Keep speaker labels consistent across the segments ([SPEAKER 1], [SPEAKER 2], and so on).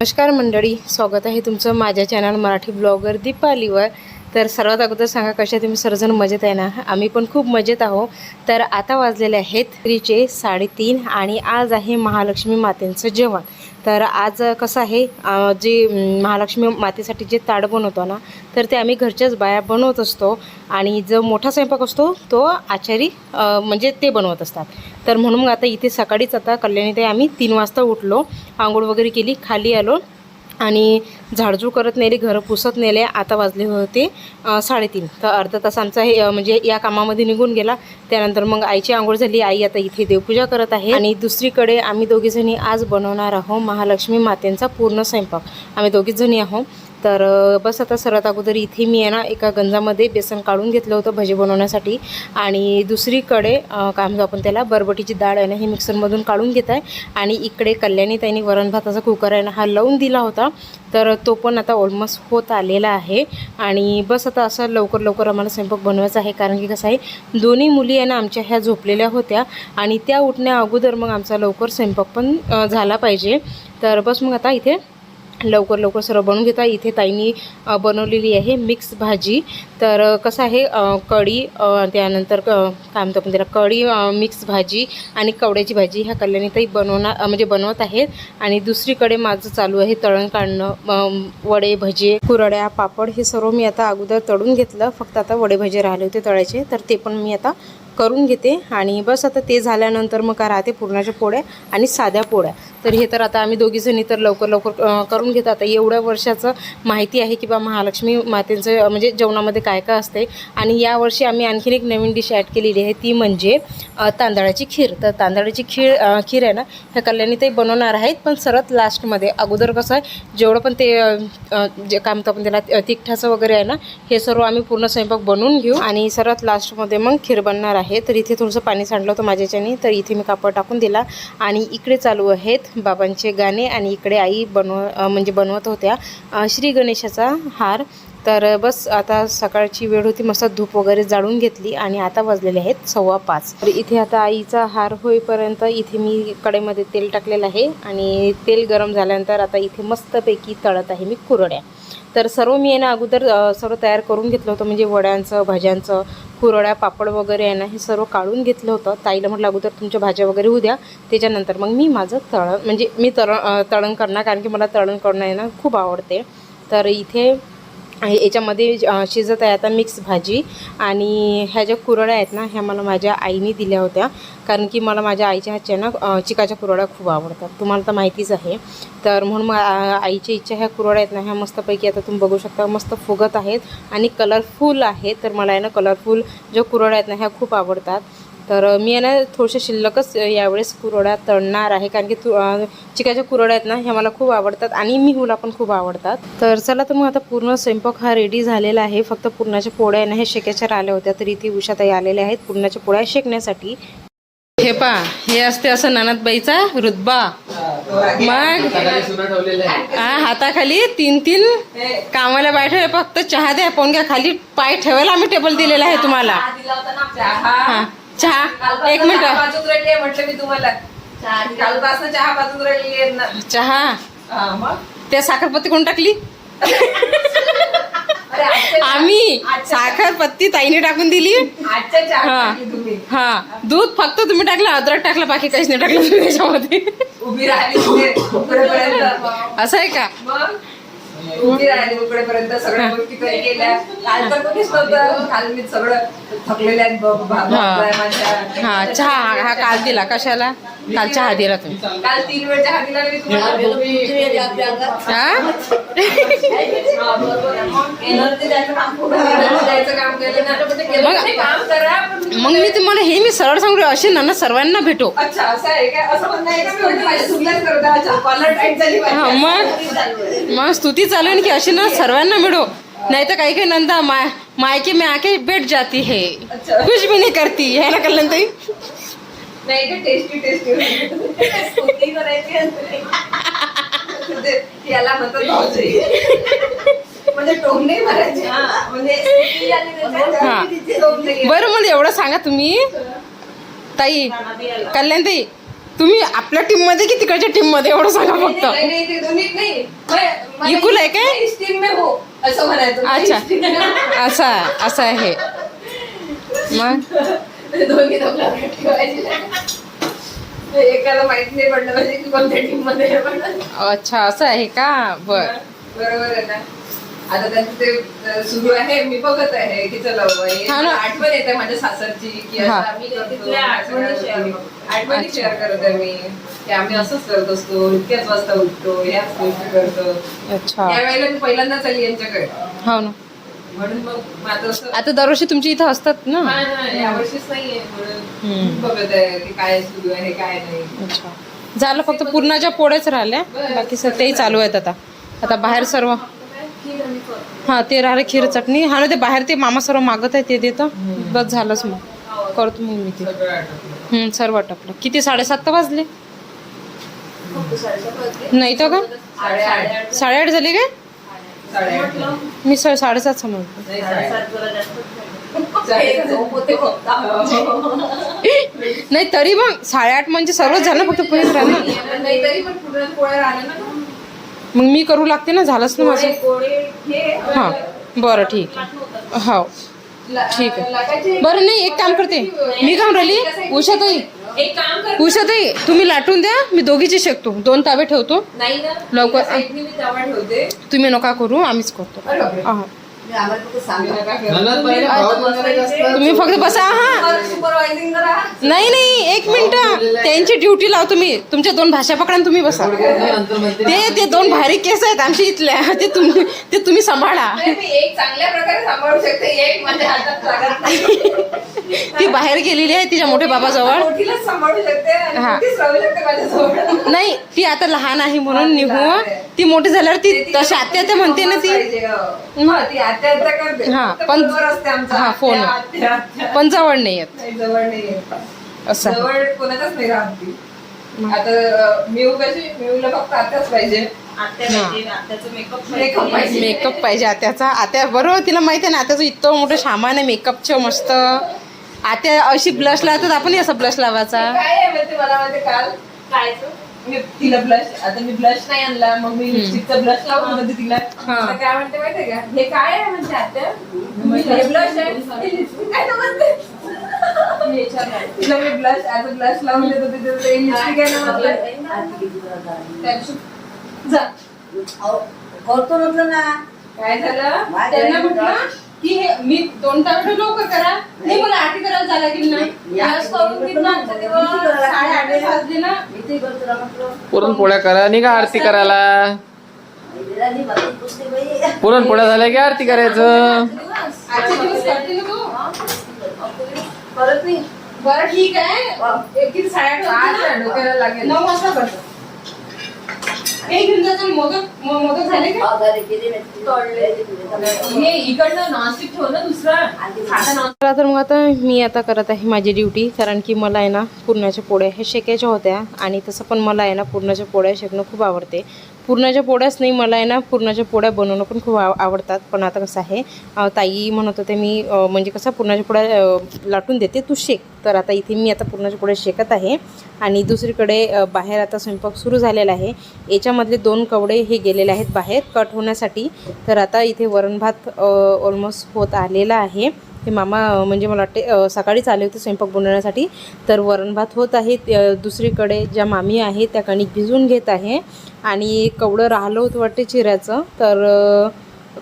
[SPEAKER 1] नमस्कार मंडळी स्वागत आहे तुमचं माझ्या चॅनल मराठी ब्लॉगर दीपालीवर. तर सर्वात अगोदर सांगा कशा तुम्ही? सर्वजण मजेत आहे ना? आम्ही पण खूप मजेत आहो तर आता वाजलेले आहेत रात्रीचे साडेतीन आणि आज आहे महालक्ष्मी मातेंचं जेवण. तर आज कसं आहे जे महालक्ष्मी मातेसाठी जे ताड बनवतो ना तर ते आम्ही घरच्याच बाया बनवत असतो. आणि जो मोठा स्वयंपाक असतो तो आचारी म्हणजे ते बनवत असतात. तर म्हणून मग आता इथे सकाळीच आता कल्याणी ते आम्ही तीन वाजता उठलो आंघोळ वगैरे केली खाली आलो. आणि झाडझूड करत नेले घरं पुसत नेले आता वाजले होते साडेतीन. तर अर्धा तास आमचा हे म्हणजे या कामामध्ये निघून गेला. त्यानंतर मग आईची आंघोळ झाली. आई आता इथे देवपूजा करत आहे. आणि दुसरीकडे आम्ही दोघीजणी आज बनवणार आहोत महालक्ष्मी मातेंचा पूर्ण स्वयंपाक. आम्ही दोघीच जणी आहोत. तर बस आता सर्वात अगोदर इथे मी आहे ना एका गंजामध्ये बेसन काढून घेतलं होतं भजी बनवण्यासाठी. आणि दुसरीकडे काय म्हणतो आपण त्याला बरबटीची डाळ आहे ना हे मिक्सरमधून काढून घेत आहे. आणि इकडे कल्याणी त्यांनी वरण भाताचा कुकर आहे ना हा लावून दिला होता. तर तो पण आता ऑलमोस्ट होत आलेला आहे. आणि बस आता असं लवकर लवकर आम्हाला स्वयंपाक बनवायचा आहे. कारण की कसं आहे दोन्ही मुली आहे ना आमच्या ह्या झोपलेल्या होत्या. आणि त्या उठण्या अगोदर मग आमचा लवकर स्वयंपाक पण झाला पाहिजे. तर बस मग आता इथे लवकर लवकर सर्व बनवून घेता. इथे ताईंनी बनवलेली आहे मिक्स भाजी. तर कसं आहे कढी त्यानंतर क- काय म्हणतो आपण त्याला कढी मिक्स भाजी आणि कवड्याची भाजी ह्या कल्याणीताई बनवणार म्हणजे बनवत आहेत. आणि दुसरीकडे माझं चालू आहे तळण काढणं वडे भजे कुरड्या पापड हे सर्व मी आता अगोदर तळून घेतलं. फक्त आता वडे भजे राहिले होते तळायचे. तर ते पण मी आता करून घेते आणि बस आता ते झाल्यानंतर मग काय राहते पुरणाच्या पोळ्या आणि साध्या पोळ्या. तर हे तर आता आम्ही दोघीजणी तर लवकर लवकर करून घेतो. आता एवढ्या वर्षाचं माहिती आहे की बा महालक्ष्मी मातेचं म्हणजे जेवणामध्ये काय काय असते आणि यावर्षी आम्ही आणखीन एक नवीन डिश ॲड केलेली आहे. ती म्हणजे तांदळाची खीर. तर तांदळाची खीर खीर आहे ना ह्या कल्याणी ते बनवणार आहेत. पण सरत लास्टमध्ये अगोदर कसं आहे जेवढं पण ते जे काय म्हणतो आपण त्याला तिखठाचं वगैरे आहे ना हे सर्व आम्ही पूर्ण स्वयंपाक बनवून घेऊ. आणि सरत लास्टमध्ये मग खीर बनणार आहे. तर इथे थोडंसं पाणी सांडलं होतं माझ्याच्याने तर इथे मी कापड टाकून दिला. आणि इकडे चालू आहेत बाबांचे गाणे आणि इकडे आई बनव म्हणजे बनवत होत्या श्री गणेशाचा हार. तर बस आता सकाळची वेळ होती. मस्त धूप वगैरे जाळून घेतली आणि आता वाजलेले आहेत सव्वा पाच. तर इथे आता आईचा हार होईपर्यंत इथे मी कडेमध्ये तेल टाकलेलं आहे. आणि तेल गरम झाल्यानंतर आता इथे मस्तपैकी तळत आहे मी कुरड्या. तर सर्व मी आहे ना अगोदर सर्व तयार करून घेतलं होतं. म्हणजे वड्यांचं भाज्यांचं कुरड्या पापड वगैरे आहे ना हे सर्व काढून घेतलं होतं. ताईला म्हटलं अगोदर तुमच्या भाज्या वगैरे होऊ द्या. त्याच्यानंतर मग मी माझं तळण म्हणजे मी तळ तळण करणार कारण की मला तळण करणं आहे ना खूप आवडते. तर इथे याच्यामध्ये शिजत आहे आता मिक्स भाजी. आणि ह्या ज्या कुरड्या आहेत ना ह्या मला माझ्या आईने दिल्या होत्या. कारण की मला माझ्या आईच्या हातच्या ना चिकाच्या कुरड्या खूप आवडतात. तुम्हाला तर माहितीच आहे. तर म्हणून मग आईची इच्छा ह्या कुरड्या आहेत ना ह्या मस्तपैकी आता तुम्ही बघू शकता मस्त फुगत आहेत आणि कलरफुल आहेत. तर मला आहे ना कलरफुल ज्या कुरड्या आहेत ना ह्या खूप आवडतात. तर मी आहे ना थोडंसं शिल्लकच यावेळेस कुरड्या तळणार आहे. कारण की तु चिकाच्या कुरड्या आहेत ना ह्या मला खूप आवडतात आणि मिहूला पण खूप आवडतात. तर चला तर मग आता पूर्ण स्वयंपाक हा रेडी झालेला आहे. फक्त पुरणाच्या पोळ्या ना हे शेकाच्या राहिल्या होत्या. तर इथे उषाताई आलेल्या आहेत पुरणाच्या पोळ्या शेकण्यासाठी. हे पा हे असते असं ननदबाईचा रुतबा. मग हा हाताखाली तीन तीन कामाला बैठे फक्त चहा द्या पण घ्या. खाली पाय ठेवायला आम्ही टेबल दिलेला आहे तुम्हाला. हा. चहा? एक मिनिट.
[SPEAKER 2] म्हटलं मी तुम्हाला. कालपासून चहा पाजून राहिली आहे ना.
[SPEAKER 1] चहा?
[SPEAKER 2] हा, मग?
[SPEAKER 1] त्या साखरपत्ती कोण टाकली? आम्ही. साखरपत्ती ताईने टाकून दिली. हा.
[SPEAKER 2] टाकली तुम्ही.
[SPEAKER 1] हा. दूध फक्त तुम्ही टाकलं अद्रक टाकलं बाकी काहीच नाही टाकलं तुम्ही त्याच्यामध्ये. असं आहे का?
[SPEAKER 2] मग? उभी राहिली उकडेपर्यंत सगळ्या गोष्टी काही केल्या. काल तर कोणीच नव्हतं. काल मी सगळं थकलेल्या.
[SPEAKER 1] हा. चहा हा काल दिला कशाला? काल चहा दिला तुम्ही.
[SPEAKER 2] काल तीन वेळ चहा दिला मी तुम्हाला
[SPEAKER 1] हा
[SPEAKER 2] एनर्जी द्यायचं काम केलं ना काम करा.
[SPEAKER 1] मग मी तुम्हाला हे मी सरळ सांगू असे ना सर्वांना भेटो.
[SPEAKER 2] अच्छा असं आहे का असं म्हणणं आहे का.
[SPEAKER 1] मग? मग स्तुती चालू आहे की अशी ना सर्वांना मिळो. नाही तर काही काही नंदा माय मायके में आके बैठ जाती है. कुछ भी नहीं करती. है ना कल्याण ताई?
[SPEAKER 2] नाही टेस्टी टेस्टी याला म्हणतात म्हणजे टोमणे मारायचे म्हणजे
[SPEAKER 1] हा.
[SPEAKER 2] टोमणे.
[SPEAKER 1] बरं मला एवढं सांगा तुम्ही. ताई कल्याण ताई तुम्ही आपल्या टीममध्ये की तिकडच्या टीममध्ये एवढं सांगा फक्त. इकुल आहे काय?
[SPEAKER 2] हो
[SPEAKER 1] अच्छा.
[SPEAKER 2] हो.
[SPEAKER 1] असा असं आहे. मग?
[SPEAKER 2] एकाला माहीत नाही पडलं पाहिजे की कोणत्या टीममध्ये.
[SPEAKER 1] अच्छा असं आहे का? बर.
[SPEAKER 2] बरोबर आहे ना. आता त्यांचं ते सुरू आहे मी बघत आहे की चला बाबा, हे
[SPEAKER 1] हा ना.
[SPEAKER 2] मला आठवण येते माझ्या सासरची की असं. आम्ही करतो,
[SPEAKER 3] तिथल्या आठवणी share
[SPEAKER 2] करतो. शेअर करत आहे मी की आम्ही असंच करत असतो इतक्याच वाजता उठतो ह्याच गोष्टी करतो.
[SPEAKER 1] अच्छा.
[SPEAKER 2] यावेळेला मी पहिल्यांदाच आली यांच्याकडे
[SPEAKER 1] हो ना.
[SPEAKER 2] म्हणून मग माझं असं
[SPEAKER 1] आता दरवर्षी तुमची इथं असतात ना?
[SPEAKER 2] हा ना, यावर्षीच नाहीये म्हणून
[SPEAKER 1] हम्म.
[SPEAKER 2] बघत आहे की काय सुरू आहे काय नाही.
[SPEAKER 1] अच्छा. झालं फक्त पूर्णाच्या पोळ्याच राहिल्या बाकी सर तेही चालू आहेत आता. आता बाहेर सर्व हा ते राहिले खीर चटणी. हा ना ते बाहेर ते मामा सर्व मागत आहे ते देतं. बस झालंच मग. करतो मग मी ते. सर्व आटपलं. किती साडेसात तर वाजले? नाही तर का?
[SPEAKER 2] साडेआठ.
[SPEAKER 1] झाले काय? मी स- साडेसात समजतो
[SPEAKER 2] नाही,
[SPEAKER 1] तरी मग साडेआठ म्हणजे सर्वच झालं फक्त पोहेच राहिलं मग मी करू लागते ना? झालंच ना माझं?
[SPEAKER 3] हे
[SPEAKER 1] बरं ठीक आहे. हो ठीक आहे. बरं नाही एक काम करते. मी काम राहिली उषाताई उषाताई तुम्ही लाटून द्या. मी दोघीचे शेकतो. दोन तावे ठेवतो.
[SPEAKER 2] नाही ना
[SPEAKER 1] लवकर. तुम्ही नका करू आम्हीच करतो. हा.
[SPEAKER 2] तुम्ही.
[SPEAKER 1] तुम्ही फक्त बसा हा.
[SPEAKER 2] तुम्हाला सुपरवायझिंग करा.
[SPEAKER 1] नाही नाही एक मिनिट. त्यांची ड्युटी लावतो मी तुमच्या दोन भाषा पकडा तुम्ही बसा. ते ते दोन भारी केस आहेत आमच्या इथल्या. ते तुम्ही ते तुम्ही सांभाळा.
[SPEAKER 2] नाही, मी एक चांगल्या प्रकारे सांभाळू शकते एक माझ्या हातात
[SPEAKER 1] बाहेर गेलेली आहे तिच्या मोठ्या बाबाजवळ. हा. नाही ती आता लहान आहे म्हणून निघू. ती मोठी झाल्यावर ती तशी आत्या त्या म्हणते ना ती.
[SPEAKER 2] हो. हा, ती आत्या आत्या करते.
[SPEAKER 1] हा,
[SPEAKER 2] फक्त
[SPEAKER 1] पण- हा, फोन.
[SPEAKER 2] आत्या, आत्या, आत्या.
[SPEAKER 1] पण जवळ नाही येत.
[SPEAKER 2] नाही, जवळ नाही
[SPEAKER 1] असं.
[SPEAKER 2] आता कशी फक्त आत्याच
[SPEAKER 3] आत्या
[SPEAKER 2] पाहिजे.
[SPEAKER 1] मेकअप पाहिजे. आत्याचा. आत्या बरोबर तिला माहिती आहे ना आत्याचं इतकं मोठं सामान आहे मेकअपचं मस्त. आत्या अशी ब्लश लावतात आपणही असं ब्लश लावायचा.
[SPEAKER 2] काय आहे माहिती मला माहिती काल?
[SPEAKER 3] काय
[SPEAKER 2] मी तिला ब्लश आता मी ब्लश नाही आणला मग मी लिपस्टिकचा ब्लश लावून होते तिला.
[SPEAKER 1] हा.
[SPEAKER 2] काय म्हणते माहितीये का? हे काय आहे म्हणते म्हटलं, हे ब्लश आहे. हे lipstick. आहे ना म्हणते? तिला मी ब्लश अ ब्लश लावून देत होते तर ते लिपस्टिक आहे ना त्या दिवशी- जा.
[SPEAKER 4] करतो म्हटलं ना.
[SPEAKER 2] काय झालं? त्यांना म्हटलं? की हे मी दोन तारखे लवकर करा. नाही. मला आरती करायला जायला लागेल ना ब्लश करून घेतला आमच्या तेव्हा साडेआठ वाजले ना?
[SPEAKER 4] इथे करतो ना म्हटलं
[SPEAKER 5] पुरणपोळ्या करा निघा आरती करायला. पुरणपोळ्या झाल्या की आरती करायचं?
[SPEAKER 2] आजचे दिवस करते ना तू?
[SPEAKER 4] परत नाही.
[SPEAKER 2] बरं ठीक आहे. एक किती साडेआठ वाजले ना? डोक्याला लागेल नऊ वाजता करतो. हे घेऊन जातो ना मोदक झाले का? हे इकडनं नॉनस्टिक दुसरा.
[SPEAKER 1] तर मग आता मी आता करत आहे माझी ड्युटी कारण की मला आहे ना पुरणाच्या पोळ्या हे शेकायच्या होत्या आणि तसं पण मला आहे ना पुरणाच्या पोळ्या शेकणं खूप आवडते. पुरणाच्या पोळ्याच नाही मला आहे ना पुरणाच्या पोळ्या बनवणं पण खूप आव आवडतात. पण आता कसं आहे ताई म्हणत होते मी म्हणजे कसं पुरणाच्या पोळ्या लाटून देते तू शेक. तर आता इथे मी आता पुरणाच्या पोळ्या शेकत आहे. आणि दुसरीकडे बाहेर आता स्वयंपाक सुरू झालेला आहे. याच्यामधले दोन कवडे हे गेलेले आहेत बाहेर कट होण्यासाठी. तर आता इथे वरण भात ऑलमोस्ट होत आलेला आहे. हे मामा म्हणजे मला वाटते सकाळीच आले होते स्वयंपाक बनवण्यासाठी. तर वरण भात होत आहे दुसरीकडे ज्या मामी आहे त्या कणिक भिजवून घेत आहे. आणि कवडं राहिलं होतं वाटते चिऱ्याचं तर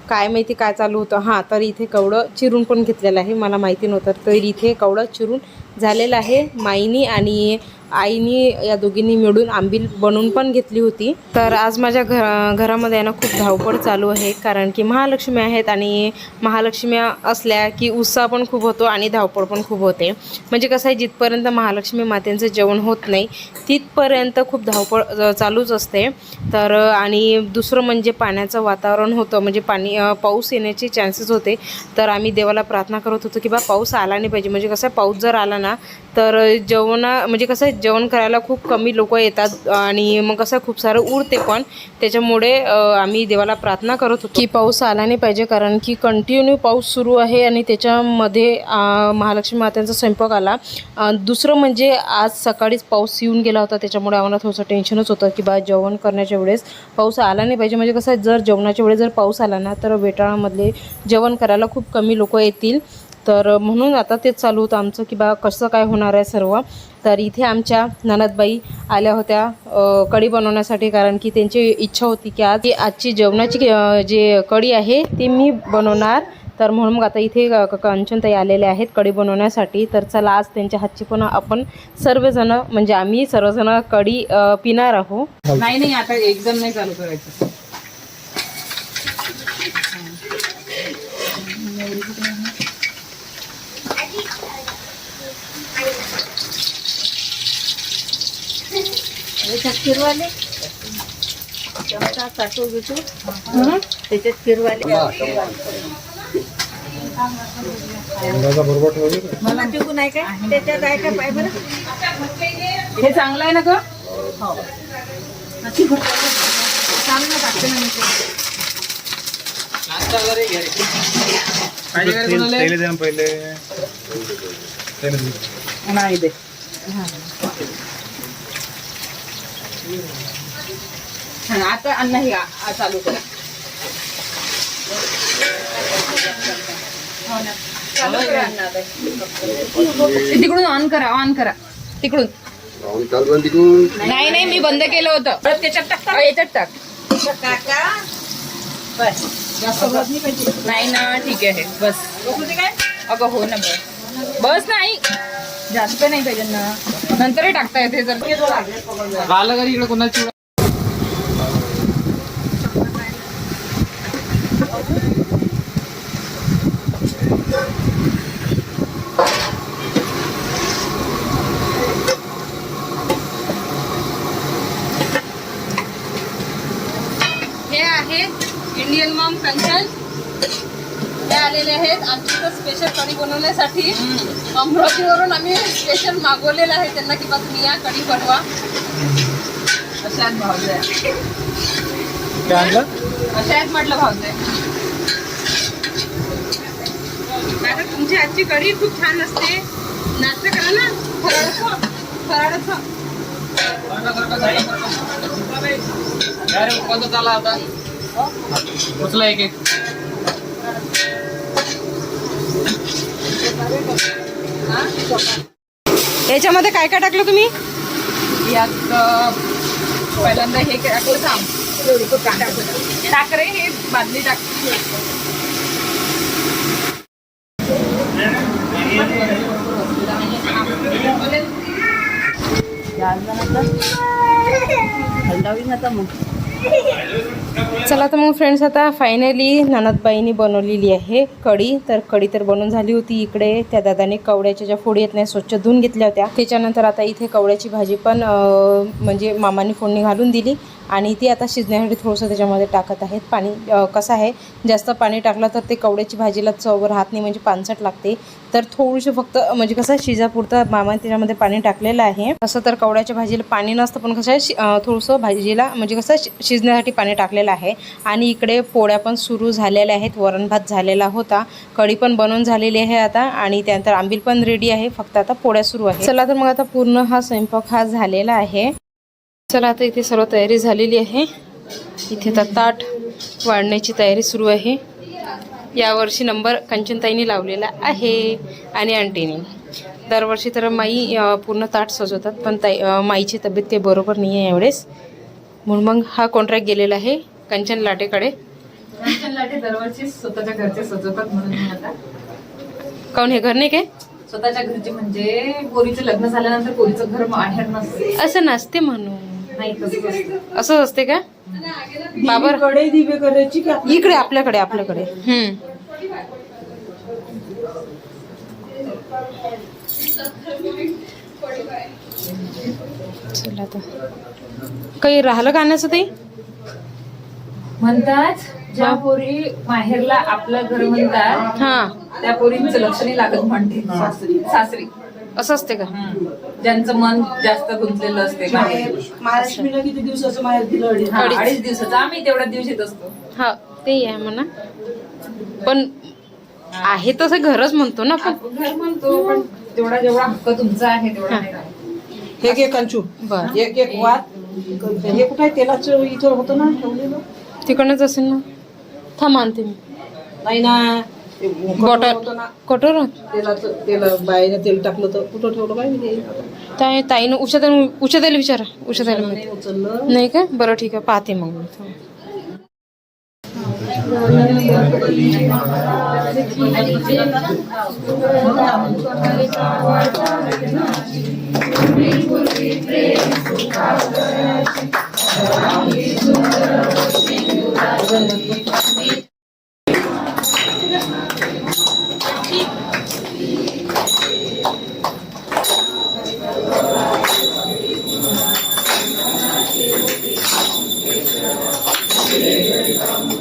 [SPEAKER 1] काय माहिती काय चालू होतं. हां तर इथे कवडं चिरून पण घेतलेलं आहे मला माहिती नव्हतं. तर इथे कवडं चिरून झालेलं आहे माईनी आणि आईनी या दोघींनी मिळून आंबील बनवून पण घेतली होती. तर आज माझ्या घ घरामध्ये आहे ना खूप धावपळ चालू आहे. कारण की महालक्ष्मी आहेत आणि महालक्ष्मी असल्या की उत्साह पण खूप होतो आणि धावपळ पण खूप होते. म्हणजे कसं आहे जिथपर्यंत महालक्ष्मी मातेंचं जेवण होत नाही तिथपर्यंत खूप धावपळ चालूच असते. तर आणि दुसरं म्हणजे पाण्याचं वातावरण होतं. म्हणजे पाणी पाऊस येण्याचे चान्सेस होते. तर आम्ही देवाला प्रार्थना करत होतो की बा पाऊस आला नाही पाहिजे. म्हणजे कसं आहे, पाऊस जर आला ना ना तर जेवणा म्हणजे कसं आहे, जेवण करायला खूप कमी लोक येतात आणि मग कसं खूप सारं उरते पण. त्याच्यामुळे आम्ही देवाला प्रार्थना करत होतो. की पाऊस आला नाही पाहिजे कारण की कंटिन्यू पाऊस सुरू आहे आणि त्याच्यामध्ये महालक्ष्मी मात्यांचा स्वयंपाक आला. दुसरं म्हणजे आज सकाळीच पाऊस येऊन गेला होता. त्याच्यामुळे आम्हाला थोडंसं टेन्शनच होतं की बा जेवण करण्याच्या वेळेस पाऊस आला नाही पाहिजे. म्हणजे कसं आहे, जर जेवणाच्या वेळेस जर पाऊस आला ना तर वेटाळामधले जेवण करायला खूप कमी लोक येतील. तर म्हणून आता तेच चालू होतं आमचं की बा कसं काय होणार आहे सर्व. तर इथे आमच्या ननदबाई आल्या होत्या कढी बनवण्यासाठी कारण की त्यांची इच्छा होती की आज आजची जेवणाची जे कढी आहे ती मी बनवणार. तर म्हणून मग आता इथे क- कंचनताई आलेले आहेत कढी बनवण्यासाठी. तर चला आज त्यांच्या हातची पण आपण सर्वजण म्हणजे आम्ही सर्वजण कढी पिणार आहोत.
[SPEAKER 2] नाही नाही आता एकदम नाही चालू करायचं.
[SPEAKER 4] त्याच्यात फिरवाले. चमचा साठू बिटू त्याच्यात फिरवाले. मला टिकून आहे काय त्याच्यात आहे का पाय बरं?
[SPEAKER 2] हे चांगलं आहे ना ग?
[SPEAKER 4] चांगलं टाकते ना मी ते.
[SPEAKER 2] नाही दे. हा, आता अन्न हे चालू करा. हो ना. चालू करा अन्न आता. ते तिकडून ऑन करा ऑन करा. तिकडून. नाही नाही मी बंद केलं होतं. परत त्याच्यात टाक याच्यात टाक.
[SPEAKER 4] काका
[SPEAKER 2] बस. नाही ना ठीक आहे बस. काय? अगं हो ना बस. बस नाही. जास्त नाही पाहिजे ना. नंतरही टाकता येते जर.
[SPEAKER 5] आलं कधी इकडे कोणाची
[SPEAKER 1] हे आहे इंडियन मॉम कंचन हे आलेले आहेत. आमच्या स्पेशल कढी बनवण्यासाठी अमरावतीवरून आम्ही स्पेशल मागवलेलं आहे. त्यांना की बा तुम्ही या कढी बनवा.
[SPEAKER 2] अशात भावजय.
[SPEAKER 5] काय आणलं?
[SPEAKER 2] अशा आहेत म्हटलं भावजय.
[SPEAKER 1] आता तुमची आजची कढी खूप छान असते. नाश्ता करा ना. फराळाचं. फराळाचं.
[SPEAKER 5] चाला आता. उचला एक एक.
[SPEAKER 1] याच्यामध्ये काय काय टाकलं तुम्ही?
[SPEAKER 2] यात पहिल्यांदा हे टाकलं थांब. टाक रे हे बादली टाक
[SPEAKER 4] हलदावी आता मग.
[SPEAKER 1] चला तर मग फ्रेंड्स आता फायनली ननदबाईंनी बनवलेली आहे कढी. तर कढी तर बनवून झाली होती इकडे. त्या दादाने कवड्याच्या ज्या फोडी येत नाही स्वच्छ धुवून घेतल्या होत्या. त्याच्यानंतर आता इथे कवड्याची भाजी पण म्हणजे मामाने फोडणी घालून दिली. आणि ती आता शिजण्यासाठी थोडंसं त्याच्यामध्ये टाकत आहेत. पाणी कसं आहे जास्त पाणी टाकलं तर ते कवड्याची भाजीला चव राहत नाही म्हणजे पानसट लागते. तर थोडीशी फक्त म्हणजे कसं शिजापुरतं मामाने त्याच्यामध्ये पाणी टाकलेलं आहे. तसं तर कवड्याच्या भाजीला पाणी नसतं पण कसं आहे शि- थोडंसं भाजीला म्हणजे कसं शि- शिजण्यासाठी पाणी टाकलेलं आहे. आणि इकडे पोळ्या पण सुरू झालेल्या आहेत वरण भात झालेला होता. कढी पण बनवून झालेली आहे आता आणि त्यानंतर आंबील पण रेडी आहे फक्त आता पोळ्या सुरू आहे चला तर मग आता पूर्ण हा स्वयंपाक हा झालेला आहे. चला आता इथे सर्व तयारी झालेली आहे. इथे आता ताट वाढण्याची तयारी सुरू आहे. यावर्षी नंबर कंचनताईने लावलेला आहे आणि आंटीने. दरवर्षी तर माई पूर्ण ताट सजवतात पण ताई माईची तब्येत काही बरोबर नाही आहे यावेळेस. म्हणून मग हा कॉन्ट्रॅक्ट गेलेला आहे कंचन लाटेकडे.
[SPEAKER 2] लाटे दरवर्षी स्वतःच्या घरचे सजवतात म्हणून
[SPEAKER 1] काऊन हे घर नाही काय?
[SPEAKER 2] स्वतःच्या घरचे म्हणजे पोरीचं लग्न झाल्यानंतर पोरीचं घर माहेर नसते.
[SPEAKER 1] असं नसते म्हणून. असंच असते का? बाबर. इकडे आपल्याकडे आपल्याकडे. हम्म. चला आता. काही राहिलं का आणण्याचं ते
[SPEAKER 2] म्हणतात ज्या पोरी माहेरला आपलं घर म्हणतात
[SPEAKER 1] हा.
[SPEAKER 2] त्या पोरींचं लक्ष नाही लागत म्हणते. सासरी. सासरी.
[SPEAKER 1] असं असते का?
[SPEAKER 2] ज्यांचं मन जास्त गुंतलेलं असते
[SPEAKER 4] महालक्ष्मीला किती दिवसाचं माहेर दिलं अडीच?
[SPEAKER 2] हा, अडीच. दिवसाचं. आम्ही तेवढ्या दिवशीच असतो.
[SPEAKER 1] हा ते आहे म्हणा. पण आहे तसं घरच म्हणतो ना आपण.
[SPEAKER 2] आपण घर म्हणतो पण तेवढा जेवढा हक्क तुमचा आहे तेवढा नाही राहिला.
[SPEAKER 4] हे घे कंचू.
[SPEAKER 1] बर.
[SPEAKER 4] एक एक वात हे कुठं तेलाचं इथं होतं ना ठेवलेलं?
[SPEAKER 1] तिकडनंच असेल ना. थांब आणते मी.
[SPEAKER 4] नाही ना.
[SPEAKER 1] बॉटल. कटोर
[SPEAKER 4] तेलाचं तेल बाईने तेल टाकलं तर कुठं ठेवलं मी
[SPEAKER 1] ताई ताईनं उषा उषा द्यायला विचारा द्यायला
[SPEAKER 4] नाही उचललं.
[SPEAKER 1] नाही का? बरं ठीक आहे. पाहते मग मी.
[SPEAKER 3] Amén.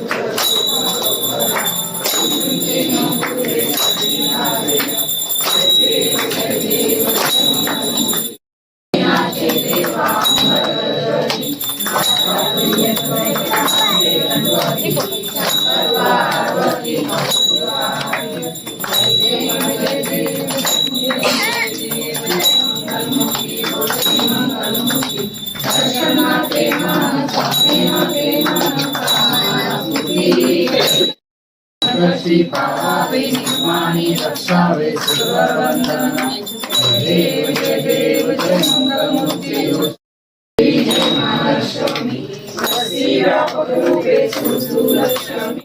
[SPEAKER 3] थांब.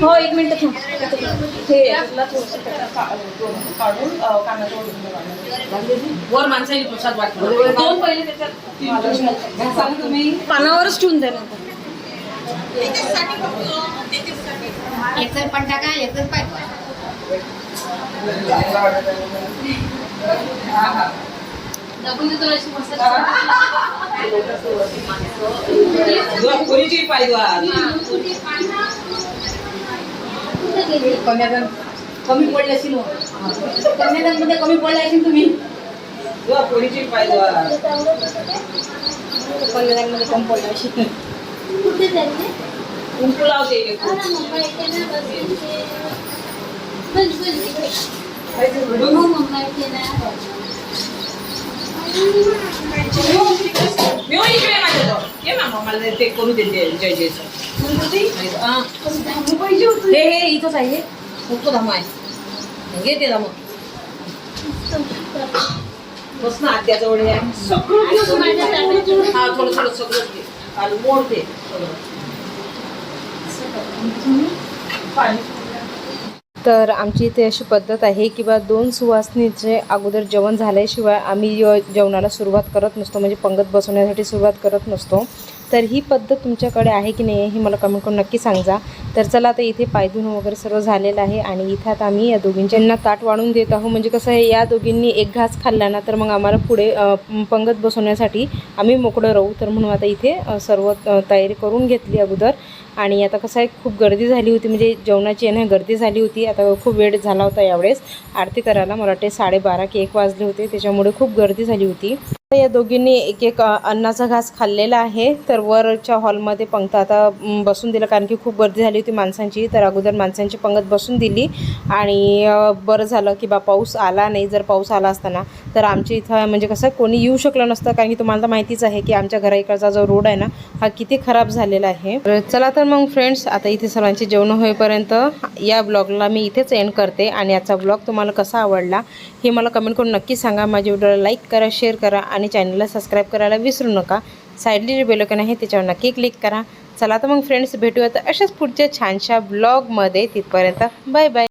[SPEAKER 3] हो एक मिनिट हे यातला थोडंसं काढून अं, कानाचं ओढून काढून.
[SPEAKER 4] वर माणसाने प्रसाद वाटलं
[SPEAKER 3] दोन पहिले त्याच्यात
[SPEAKER 2] सांग तुम्ही.
[SPEAKER 3] पानावरच ठेवून द्या नंतर
[SPEAKER 4] पुरीची पाहिजे
[SPEAKER 3] कन्यादान कमी पडले असेल कन्यादानमध्ये कमी पडले असेल तुम्ही.
[SPEAKER 4] पुरीची पाहिजे
[SPEAKER 3] कन्यादानमध्ये कमी पडले असेल
[SPEAKER 4] कुंकू लावते ना मी इकडे ये मामा मला ते करू देते जय जयचं हा. हे हे इथंच आहे हे. कुंकू धाम आहे. घे ते धाम. बस ना आत्याजवळ आहे हा थोडं थोडं सगळं घे. आणि
[SPEAKER 1] तर आमची इथे अशी पद्धत आहे की बा दोन सुवासनीचे अगोदर जेवण झाल्याशिवाय आम्ही जेवणाला सुरुवात करत नसतो. म्हणजे पंगत बसवण्यासाठी सुरुवात करत नसतो. तर ही पद्धत तुमच्याकडे आहे की नाही हे मला कमेंट करून नक्की सांगा. तर चला आता इथे पायदून वगैरे सर्व झालेलं आहे आणि इथं आता आम्ही या दोघींच्यांना ताट वाढून देत आहोत. म्हणजे कसं आहे या दोघींनी एक घास खाल्ला ना तर मग आम्हाला पुढे पंगत बसवण्यासाठी आम्ही मोकळं राहू. तर म्हणून आता इथे सर्व तयारी करून घेतली अगोदर. आणि आता कसं आहे खूप गर्दी झाली होती. म्हणजे जेवणाची आहे ना गर्दी झाली होती. आता खूप वेळ झाला होता यावेळेस. आरती करायला मला वाटते साडेबारा की एक वाजले होते. त्याच्यामुळे खूप गर्दी झाली होती. या दोघींनी एक एक अन्नाचा घास खाल्लेला आहे. तर वरच्या हॉलमध्ये पंगत आता बसून दिलं कारण की खूप गर्दी झाली होती माणसांची. तर अगोदर माणसांची पंगत बसून दिली. आणि बरं झालं की बा पाऊस आला नाही. जर पाऊस आला असताना तर आमच्या इथं म्हणजे कसं कोणी येऊ शकलं नसतं कारण की तुम्हाला तर माहितीच आहे की आमच्या घरा इकडचा जो रोड आहे ना हा किती खराब झालेला आहे. तर चला तर मग फ्रेंड्स आता इथे सर्वांची जेवण होईपर्यंत या ब्लॉगला मी इथेच एंड करते. आणि याचा ब्लॉग तुम्हाला कसा आवडला हे मला कमेंट करून नक्की सांगा. माझ्या व्हिडिओला लाईक करा शेअर करा आणि चॅनलला सबस्क्राईब करायला विसरू नका. साईडली जे बेलोकन आहे त्याच्यावर नक्की क्लिक करा. चला तर मग फ्रेंड्स भेटूया तर अशाच पुढच्या छानशा ब्लॉगमध्ये तिथपर्यंत बाय बाय